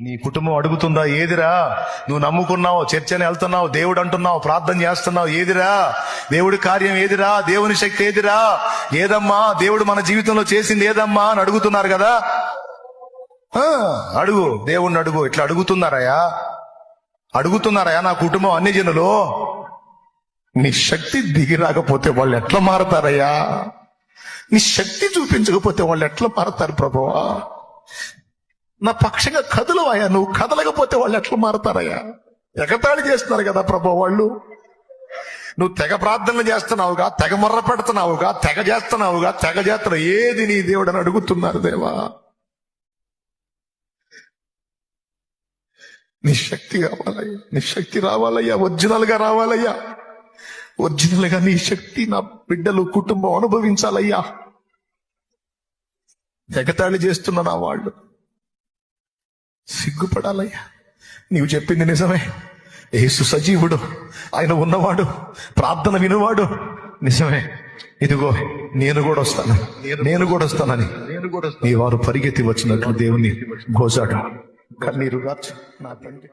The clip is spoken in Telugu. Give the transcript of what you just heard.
నీ కుటుంబం అడుగుతుందా ఏదిరా? నువ్వు నమ్ముకున్నావు చర్చని వెళ్తున్నావు దేవుడు అంటున్నావు ప్రార్థన చేస్తున్నావు ఏదిరా? దేవుడి కార్యం ఏదిరా? దేవుని శక్తి ఏదిరా? ఏదమ్మా? దేవుడు మన జీవితంలో చేసింది ఏదమ్మా? అని అడుగుతున్నారు కదా. అడుగు. దేవుణ్ణి అడుగు. ఇట్లా అడుగుతున్నారయ్యా. అడుగుతున్నారయ్యా నా కుటుంబం అన్ని జనులు. నీ శక్తి దిగి రాకపోతే వాళ్ళు ఎట్లా మారతారయ్యా? నీ శక్తి చూపించకపోతే వాళ్ళు ఎట్లా మారతారు ప్రభువా? నా పక్షంగా కదలవయ్యా నువ్వు కదలకపోతే వాళ్ళు ఎట్లా మారతారయ్యా? ఎగతాళి చేస్తున్నారు కదా ప్రభు వాళ్ళు. నువ్వు తెగ ప్రార్థనలు చేస్తున్నావుగా తెగ మొర్ర పెడుతున్నావుగా తెగ చేస్తున్నావుగా తెగ చేస్తున్నావు ఏది నీ దేవుడు అని అడుగుతున్నారు దేవా? నీ శక్తి కావాలయ్యా. నీ శక్తి రావాలయ్యా. ఒరిజినల్గా రావాలయ్యా. ఒరిజినల్గా నీ శక్తి నా బిడ్డలు కుటుంబం అనుభవించాలయ్యా. ఎగతాళి చేస్తున్న నా వాళ్ళు. సిగ్గుపడాలయ్యా. నీవు చెప్పింది నిజమే. ఏసు సజీవుడు ఆయన ఉన్నవాడు ప్రార్థన వినువాడు. నిజమే. ఇదిగో నేను కూడా వస్తాను. నేను కూడా వస్తానని. నేను కూడా నీ వారు పరిగెత్తి వచ్చినట్లు దేవుని గోజాడు. కన్నీరు గార్చు నా తండ్రి.